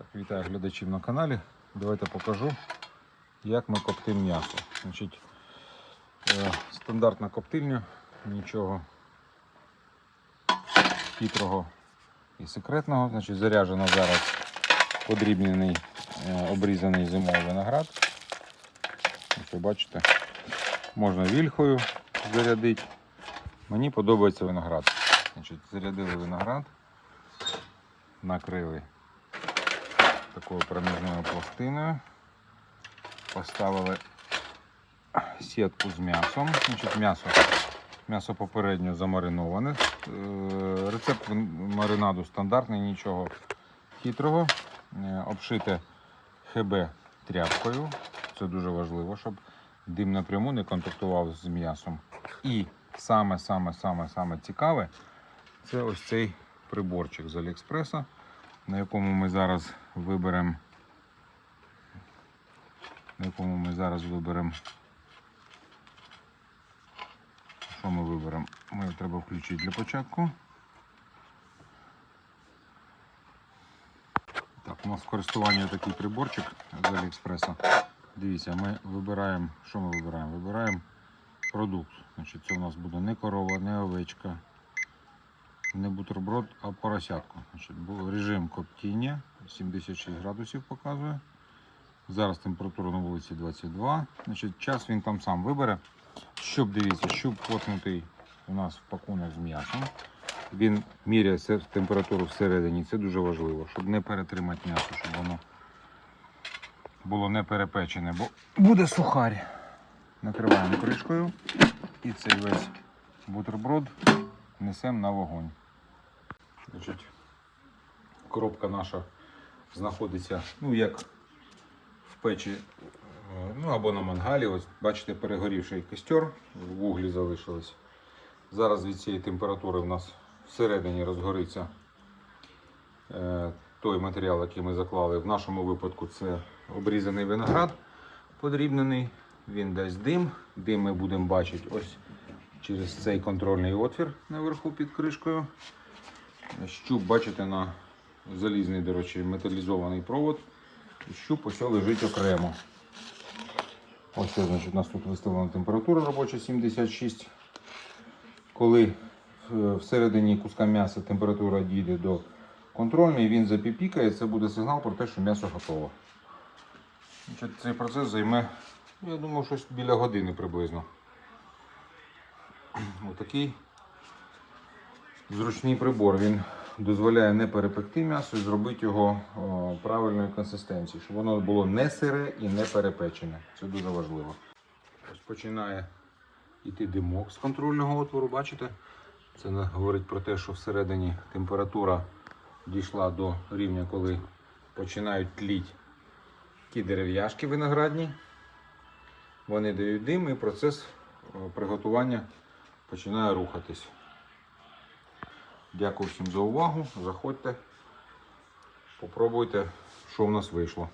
Так, вітаю глядачів на каналі. Давайте покажу, як ми коптимо м'ясо. Значить, е, стандартна коптильня, нічого хитрого і секретного. Значить, заряджено зараз подрібнений, е, обрізаний зимовий виноград. Ось ви бачите, можна вільхою зарядити. Мені подобається виноград. Значить, зарядили виноград, накрили такою проміжною пластиною. Поставили сітку з м'ясом. Значить, м'ясо, м'ясо попередньо замариноване. Е, Рецепт маринаду стандартний, нічого хитрого. Е, Обшите ХБ тряпкою. Це дуже важливо, щоб дим напряму не контактував з м'ясом. І саме саме саме саме цікаве це ось цей приборчик з Аліекспреса, на якому ми зараз виберемо. На якому ми зараз виберемо. Що ми виберемо? Ми треба включити для початку. Так, у нас в користуванні такий приборчик з Аліекспреса. Дивіться, ми вибираємо, що ми вибираємо? Вибираємо продукт. Значить, це у нас буде не корова, не овечка, не бутерброд, а поросятку. Режим коптіння 76 градусів показує. Зараз температура на вулиці 22. Значить, час він там сам вибере. Щоб дивіться, щоб потнутий у нас в пакунок з м'ясом. Він міряє температуру всередині. Це дуже важливо, щоб не перетримати м'ясо, щоб воно було не перепечене, бо буде сухарь. Накриваємо кришкою і цей весь бутерброд несемо на вогонь. Значить, коробка наша знаходиться, ну як в печі, е, ну або на мангалі. Ось бачите, перегорівший костер, в вуглі залишилось. Зараз від цієї температури в нас всередині розгориться е, той матеріал, який ми заклали. В нашому випадку це обрізаний виноград подрібнений. Він дасть дим. Дим ми будемо бачити ось через цей контрольний отвір наверху під кришкою. Щуп, бачите, на залізний, до речі, металізований провод. Щуп ось лежить окремо. Ось це, значить, у нас тут виставлена температура робоча 76. Коли е, всередині куска м'яса температура дійде до контрольної, він запіпікає, це буде сигнал про те, що м'ясо готово. Значить, цей процес займе, я думаю, щось біля години приблизно. Отакий зручний прибор. Він дозволяє не перепекти м'ясо і зробити його правильної консистенції, щоб воно було не сире і не перепечене. Це дуже важливо. Ось починає йти димок з контрольного отвору, бачите? Це говорить про те, що всередині температура дійшла до рівня, коли починають тліть ті дерев'яшки виноградні. Вони дають дим і процес приготування починає рухатись. Дякую всім за увагу. Заходьте, попробуйте, що в нас вийшло.